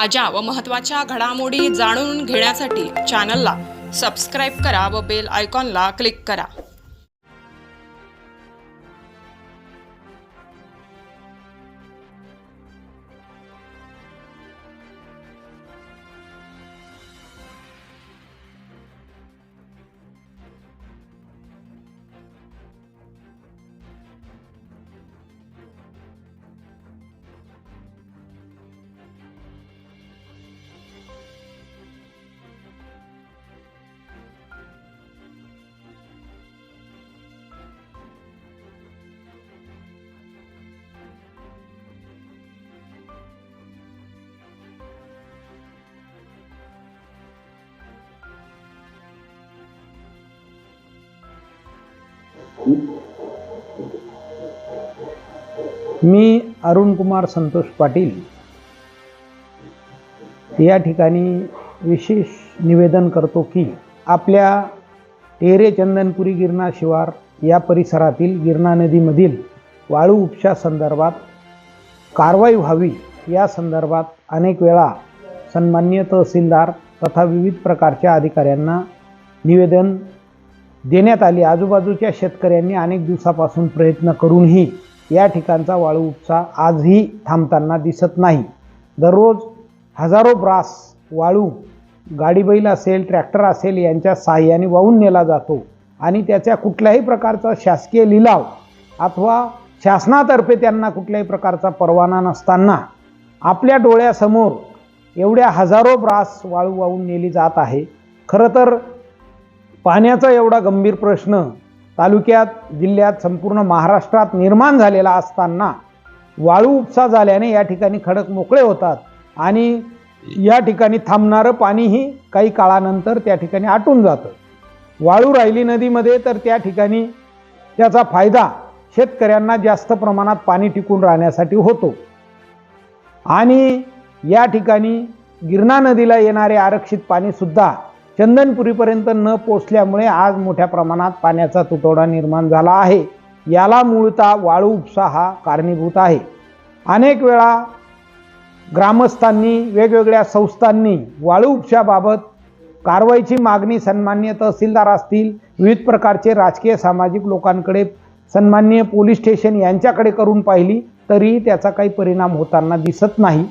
ताज्या व महत्त्वाच्या घडामोडी जाणून घेण्यासाठी चॅनलला सबस्क्राईब करा व बेल आयकॉनला क्लिक करा. मी अरुण कुमार संतोष पाटील. या ठिकाणी विशेष निवेदन करतो की आपल्या टेरे चंदनपुरी गिरणा शिवार या परिसरातील गिरणा नदीमधील वाळू उपशा संदर्भात कारवाई व्हावी या संदर्भात अनेक वेळा सन्मान्य तहसीलदार तथा विविध प्रकारच्या अधिकाऱ्यांना निवेदन देण्यात आली. आजूबाजूच्या शेतकऱ्यांनी अनेक दिवसापासून प्रयत्न करूनही या ठिकाणचा वाळू उपसा आजही थांबताना दिसत नाही. दररोज हजारो ब्रास वाळू गाडीबैल असेल ट्रॅक्टर असेल यांच्या साह्याने वाहून नेला जातो आणि त्याच्या कुठल्याही प्रकारचा शासकीय लिलाव अथवा शासनातर्फे त्यांना कुठल्याही प्रकारचा परवाना नसताना आपल्या डोळ्यासमोर एवढ्या हजारो ब्रास वाळू वाहून नेली जात आहे. खरं तर पाण्याचा एवढा गंभीर प्रश्न तालुक्यात जिल्ह्यात संपूर्ण महाराष्ट्रात निर्माण झालेला असताना वाळू उपसा झाल्याने या ठिकाणी खडक मोकळे होतात आणि या ठिकाणी थांबणारं पाणीही काही काळानंतर त्या ठिकाणी आटून जातं. वाळू राहिली नदीमध्ये तर त्या ठिकाणी त्याचा फायदा शेतकऱ्यांना जास्त प्रमाणात पाणी टिकून राहण्यासाठी होतो. आणि या ठिकाणी गिरणा नदीला येणारे आरक्षित पाणीसुद्धा चंदनपुरीपर्यंत न पोचल्यामुळे आज मोठ्या प्रमाणात पाण्याचा तुटवडा निर्माण झाला आहे. याला मूळतः वाळू उपसा हा कारणीभूत आहे. अनेक वेळा ग्रामस्थांनी वेगवेगळ्या संस्थांनी वाळू उपशाबाबत कारवाईची मागणी सन्मान्य तहसीलदार असतील विविध प्रकारचे राजकीय सामाजिक लोकांकडे सन्मान्य पोलीस स्टेशन यांच्याकडे करून पाहिली तरी त्याचा काही परिणाम होताना दिसत नाही.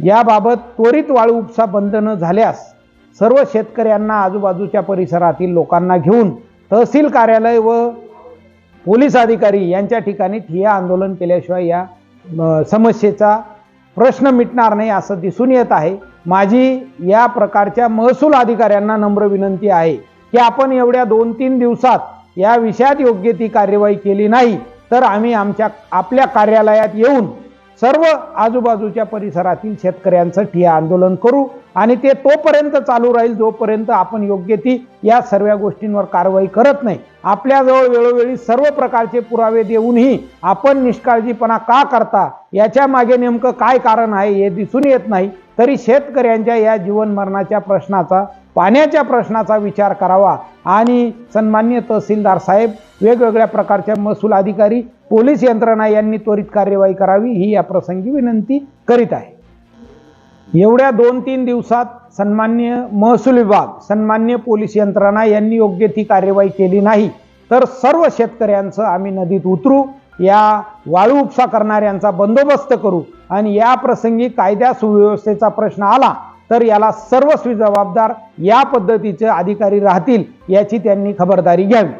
याबाबत त्वरित वाळू उपसा बंद न झाल्यास सर्व शेतकऱ्यांना आजूबाजूच्या परिसरातील लोकांना घेऊन तहसील कार्यालय व पोलीस अधिकारी यांच्या ठिकाणी ठिय्या आंदोलन केल्याशिवाय या समस्येचा प्रश्न मिटणार नाही असं दिसून येत आहे. माझी या प्रकारच्या महसूल अधिकाऱ्यांना नम्र विनंती आहे की आपण एवढ्या दोन तीन दिवसात या विषयात योग्य ती कार्यवाही केली नाही तर आम्ही आमच्या आपल्या कार्यालयात येऊन सर्व आजूबाजूच्या परिसरातील शेतकऱ्यांचं ठिय्या आंदोलन करू आणि ते तोपर्यंत चालू राहील जोपर्यंत आपण योग्य ती या सर्व गोष्टींवर कारवाई करत नाही. आपल्याजवळ वेळोवेळी सर्व प्रकारचे पुरावे देऊनही आपण निष्काळजीपणा का करता याच्या मागे नेमकं काय कारण आहे हे दिसून येत नाही. तरी शेतकऱ्यांच्या या जीवनमरणाच्या प्रश्नाचा पाण्याच्या प्रश्नाचा विचार करावा. आणि सन्मान्य तहसीलदार साहेब वेगवेगळ्या प्रकारच्या महसूल अधिकारी पोलीस यंत्रणा यांनी त्वरित कार्यवाही करावी ही या प्रसंगी विनंती करीत आहे. एवढ्या दोन तीन दिवसात सन्मान्य महसूल विभाग सन्मान्य पोलीस यंत्रणा यांनी योग्य ती कार्यवाही केली नाही तर सर्व शेतकऱ्यांचं आम्ही नदीत उतरू या वाळू उपसा करणाऱ्यांचा बंदोबस्त करू. आणि या प्रसंगी कायद्या सुव्यवस्थेचा प्रश्न आला तर याला सर्वस्वी जबाबदार या पद्धतीचे अधिकारी राहतील याची त्यांनी खबरदारी घ्यावी.